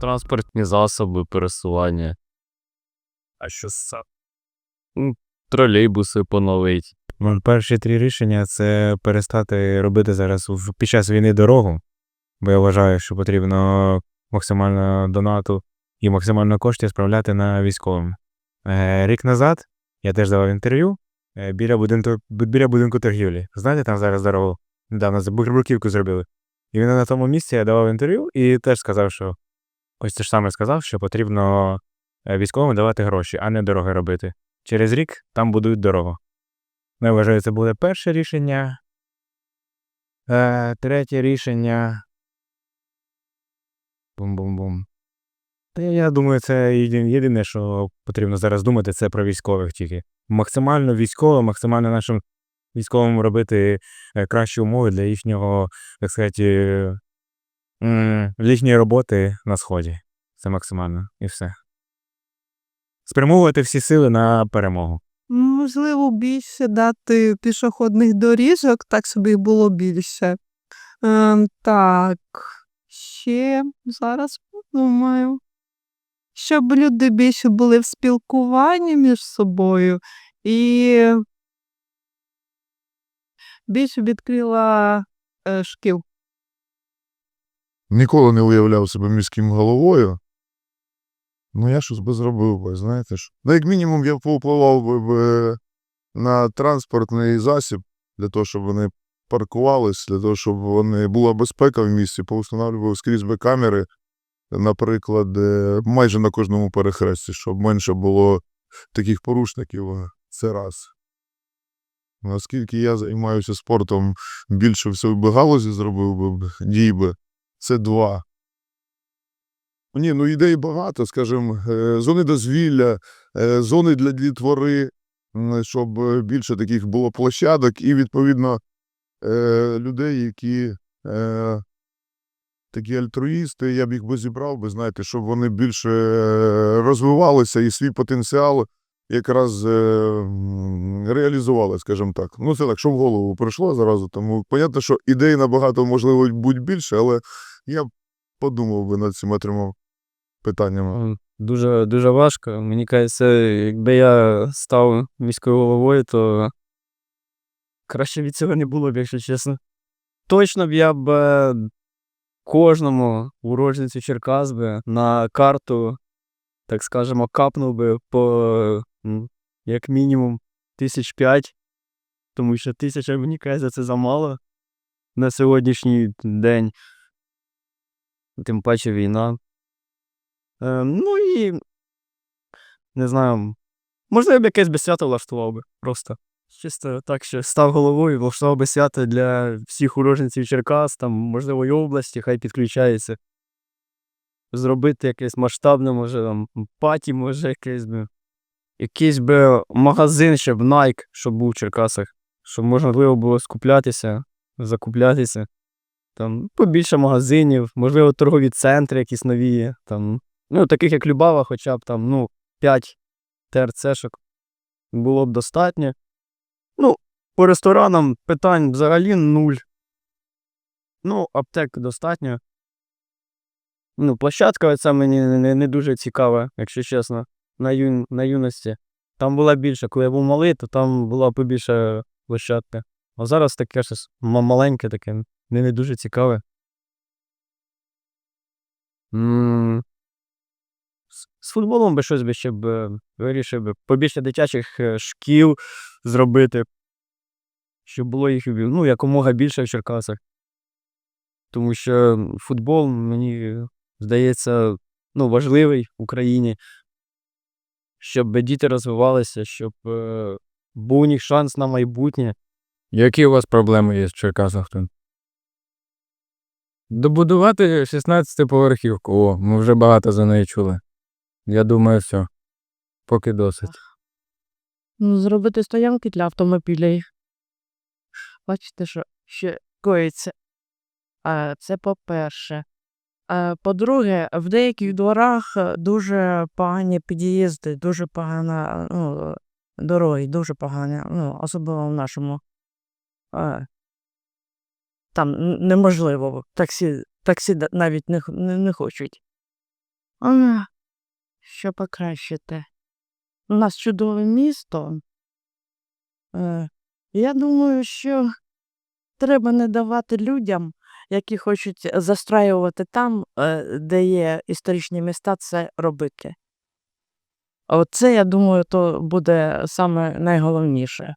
транспортні засоби, пересування. А що сам? Тролейбуси поновить. Перші три рішення це перестати робити зараз під час війни дорогу, бо я вважаю, що потрібно максимально донату і максимально коштів справляти на військовим. Е, Рік назад я теж давав інтерв'ю е, біля будинку, бу- біля будинку торгівлі. Знаєте, там зараз дорогу недавно за бруківку зробили. І він на тому місці я давав інтерв'ю і теж сказав, що ось те ж саме сказав, що потрібно е, військовим давати гроші, а не дороги робити. Через рік там будують дорогу. Ну, Я вважаю, це буде перше рішення. Е, третє рішення. Бум-бум-бум. Та я- я думаю, це єдине, що потрібно зараз думати, це про військових тільки. Максимально військово, максимально нашим військовим робити е, кращі умови для їхнього, так сказати, е, м, роботи на сході. Це максимально і все. Спрямовувати всі сили на перемогу. Можливо, більше дати пішохідних доріжок, так їх було більше. Ем, так, ще зараз подумаю. Щоб люди більше були в спілкуванні між собою і більше відкрила е, шкіл. Ніколи не уявляв себе міським головою. Ну, я щось би зробив би, знаєте ж. Ну, як мінімум, я повпливав би на транспортний засіб для того, щоб вони паркувались, для того, щоб вони була безпека в місті, повстановлював скрізь би камери, наприклад, е, майже на кожному перехресті, щоб менше було таких порушників. е, Це раз. Оскільки я займаюся спортом, більше всього би галузі зробив би дій би. Це два. Ні, ну ідей багато, скажімо, е, зони дозвілля, е, зони для дітвори, щоб е, більше таких було площадок, і, відповідно, людей, які такі альтруїсти, я б їх би зібрав би, знаєте, щоб вони більше розвивалися і свій потенціал якраз реалізували, скажімо так. Ну, це так, що в голову прийшло зразу. Тому понятно, що ідей набагато можливо будь більше, але я подумав би над цими трьома питаннями. Дуже, дуже важко. Мені кажеться, якби я став міською головою, то краще від цього не було б, якщо чесно. Точно б я б е, кожному уроженцю Черкас би на карту, так скажемо, капнув би по як мінімум тисяч п'ять, тому що тисяча, мені кажеться, це замало на сьогоднішній день. Тим паче війна. Е, ну і не знаю, можливо, б якесь би свято влаштував би просто. Чисто так, що став головою, влаштував би свято для всіх уроженців Черкас, там, можливо, і області, хай підключається. Зробити якесь масштабне, може, там, паті, може, якесь би. Якийсь би магазин, щоб Nike, щоб був в Черкасах, щоб можливо було скуплятися, закуплятися. Там побільше магазинів, можливо, торгові центри якісь нові, там, ну, таких як Любава, хоча б там, ну, 5 ТРЦшок було б достатньо. Ну, по ресторанам питань взагалі нуль. Ну, аптек достатньо. Ну, площадка ця мені не, не дуже цікава, якщо чесно, на, ю, на юності. Там була більше. Коли я був малий, то там була побільша площадка. А зараз таке щось маленьке таке, не дуже цікаве. З, футболом би щось би ще б е, вирішив би. Побільше дитячих е, шкіл зробити, щоб було їх ну, якомога більше в Черкасах. Тому що футбол, мені здається, ну, важливий в Україні, щоб діти розвивалися, щоб е, був у них шанс на майбутнє. Які у вас проблеми є з Черкасах? тут? Добудувати 16-поверхівку. О, ми вже багато за неї чули. Я думаю, все. Поки досить. Ну, зробити стоянки для автомобілів. Бачите, що ще коїться. А, це по-перше. А, по-друге, в деяких дворах е, дуже погані під'їзди, дуже погана ну, дороги, дуже погані, ну, особливо в нашому. А, там неможливо. Таксі, таксі навіть не, не, не хочуть А, що покращити? У нас чудове місто. Е, я думаю, що треба не давати людям, які хочуть застраювати там, е, де є історичні міста, це робити. Оце, я думаю, то буде саме найголовніше.